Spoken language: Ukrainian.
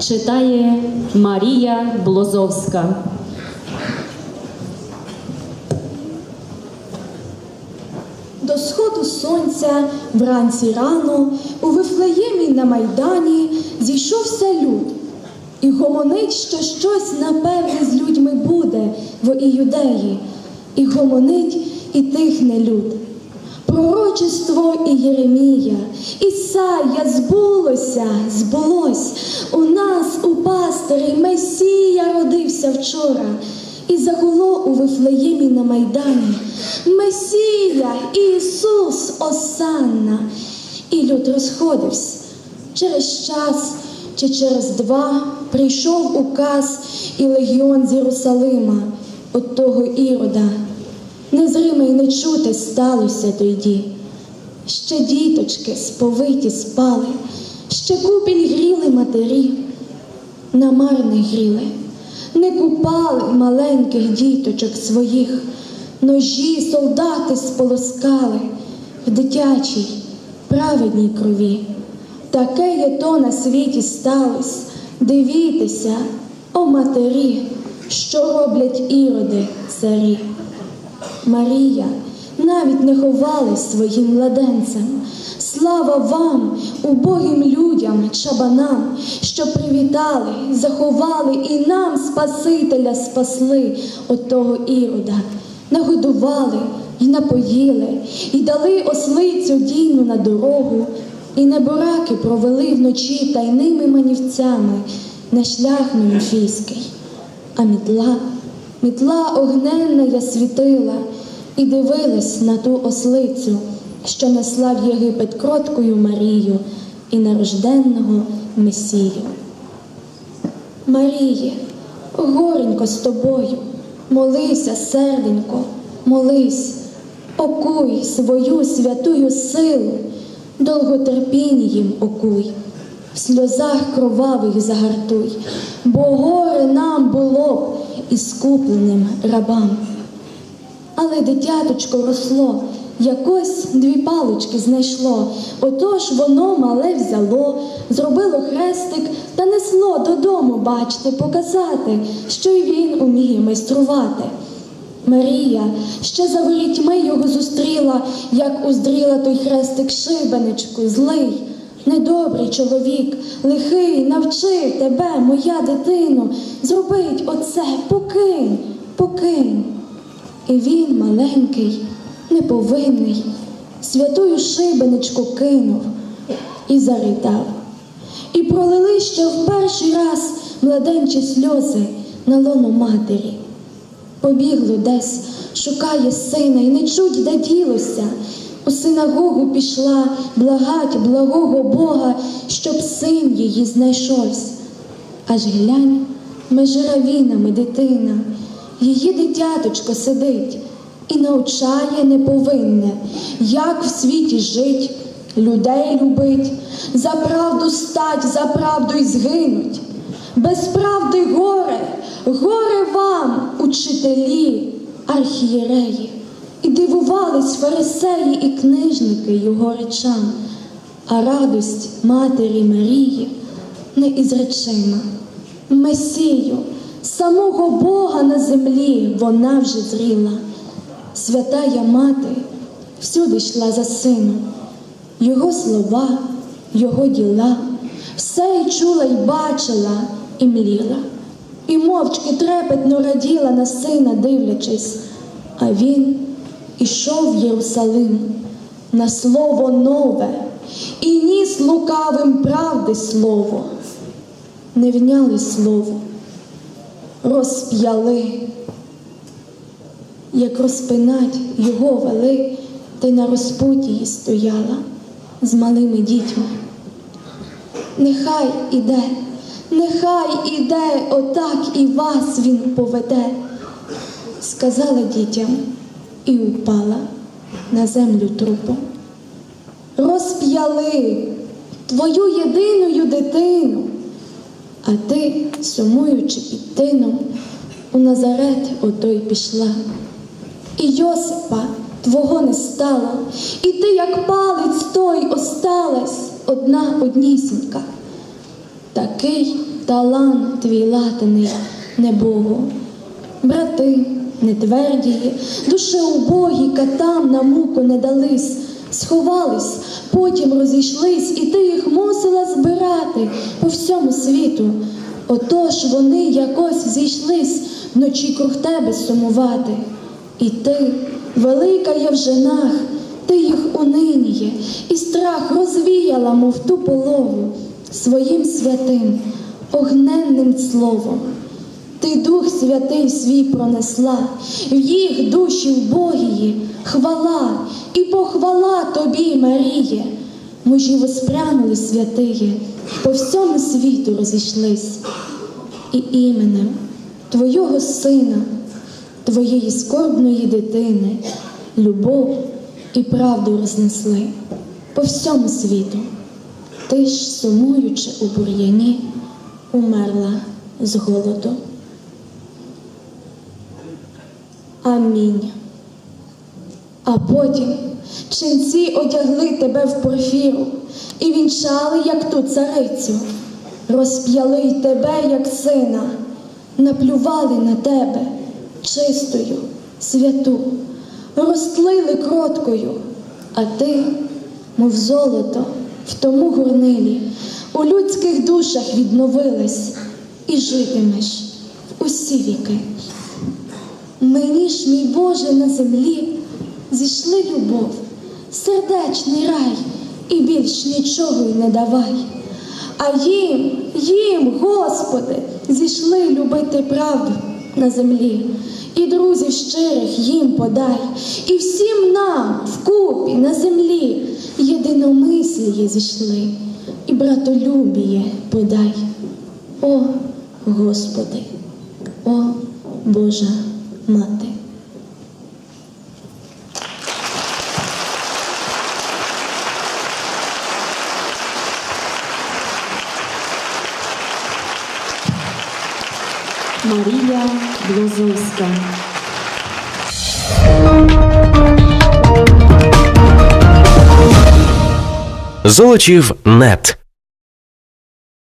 Читає Марія Блозовська. До сходу сонця вранці рано у Вифлеємі на майдані зійшовся люд, і гомонить, що щось напевне з людьми буде в Іюдеї, і гомонить і тихне люд. Пророчество і Єремія, Ісая збулося, збулось. У нас, у пастирі, Месія родився вчора, і загуло у Вифлеємі на майдані. Месія, Ісус, Осанна. І люд розходився. Через час чи через два прийшов указ і легіон з Єрусалима, от того ірода. Незриме й не чути сталося тоді. Ще діточки сповиті спали, ще купіль гріли матері, намарне гріли, не купали маленьких діточок своїх, ножі солдати сполоскали в дитячій, праведній крові. Таке є то на світі сталось. Дивіться, о матері, що роблять іроди царі. Марія навіть не ховали своїм младенцем. Слава вам, убогим людям, чабанам, що привітали, заховали і нам Спасителя спасли от того ірода, нагодували і напоїли, і дали ослицю дійну на дорогу, і небораки провели вночі тайними манівцями на шлях Мемфійський. А мітла, мітла огненна я світила і дивилась на ту ослицю, що несла в Єгипет кроткою Марію і нарожденного Месію. Маріє, горенько з тобою, молися, серденько, молись, окуй свою святую силу, довготерпіння їм окуй, в сльозах кровавих загартуй, бо горе нам було б іскупленим рабам. Але дитяточко росло, якось дві палички знайшло. Отож воно мале взяло, зробило хрестик та несло додому, бачте, показати, що й він уміє майструвати. Марія ще за ворітьми його зустріла, як уздріла той хрестик шибеничку, злий, недобрий чоловік, лихий, навчи тебе, моя дитино, зробить оце, покинь, покинь. І він, маленький, неповинний, святую шибеничку кинув і заридав. І пролили ще в перший раз младенчі сльози на лоно матері. Побігло десь, шукає сина і не чуть, де ділося. У синагогу пішла благать благого Бога, щоб син її знайшовся. Аж глянь, межи равінами дитина, її дитяточко сидить і навчає неповинне, як в світі жить, людей любить, за правду стать, за правду й згинуть. Без правди горе, горе вам, учителі, архієреї, і дивувались фарисеї і книжники його речам, а радость матері Марії неізречима. Месію, самого Бога на землі вона вже зріла. Святая мати всюди йшла за сином, його слова, його діла, все й чула й бачила і мліла, і мовчки трепетно раділа на сина, дивлячись, а він ішов в Єрусалим на слово нове і ніс лукавим правди слово, не вняли слово, розп'яли як розпинать його вели, й на розпуті її стояла з малими дітьми. Нехай іде, нехай іде, отак і вас він поведе, сказала дітям і упала на землю трупом. Розп'яли твою єдиною дитину, а ти, сумуючи під тином, у Назарет отой пішла. І Йосипа твого не стало, і ти, як палець той, осталась одна однісінька. Такий талант твій латаний небогу. Брати не нетвердії, душеубогі катам на муку не дались, сховались, потім розійшлись, і ти їх мусила збирати по всьому світу. Отож вони якось зійшлись вночі круг тебе сумувати. І ти, велика є в женах, ти їх униніє, і страх розвіяла, мов ту полову, своїм святим, огненним словом. Ти Дух Святий свій пронесла, в їх душі вбогії, хвала і похвала тобі, Маріє. Мужі воспрянули святиє, по всьому світу розійшлись, і іменем Твого Сина, Твоєї скорбної дитини, любов і правду рознесли по всьому світу. Ти ж, сумуючи у бур'яні, умерла з голоду. Амінь. А потім ченці одягли тебе в порфіру і вінчали, як ту царицю, розп'яли й тебе, як сина, наплювали на тебе чистою, святу, розтлили кроткою, а ти, мов золото, в тому горнилі, у людських душах відновилась і житимеш в усі віки. Мені ж, мій Боже, на землі зійшли любов, сердечний рай, і більш нічого й не давай. А їм, їм, Господи, зійшли любити правду на землі, і друзів щирих їм подай, і всім нам вкупі на землі єдиномисліє зійшли, і братолюбіє подай. О, Господи, о Божа Мати. Марія Блозовська. Золочів нет.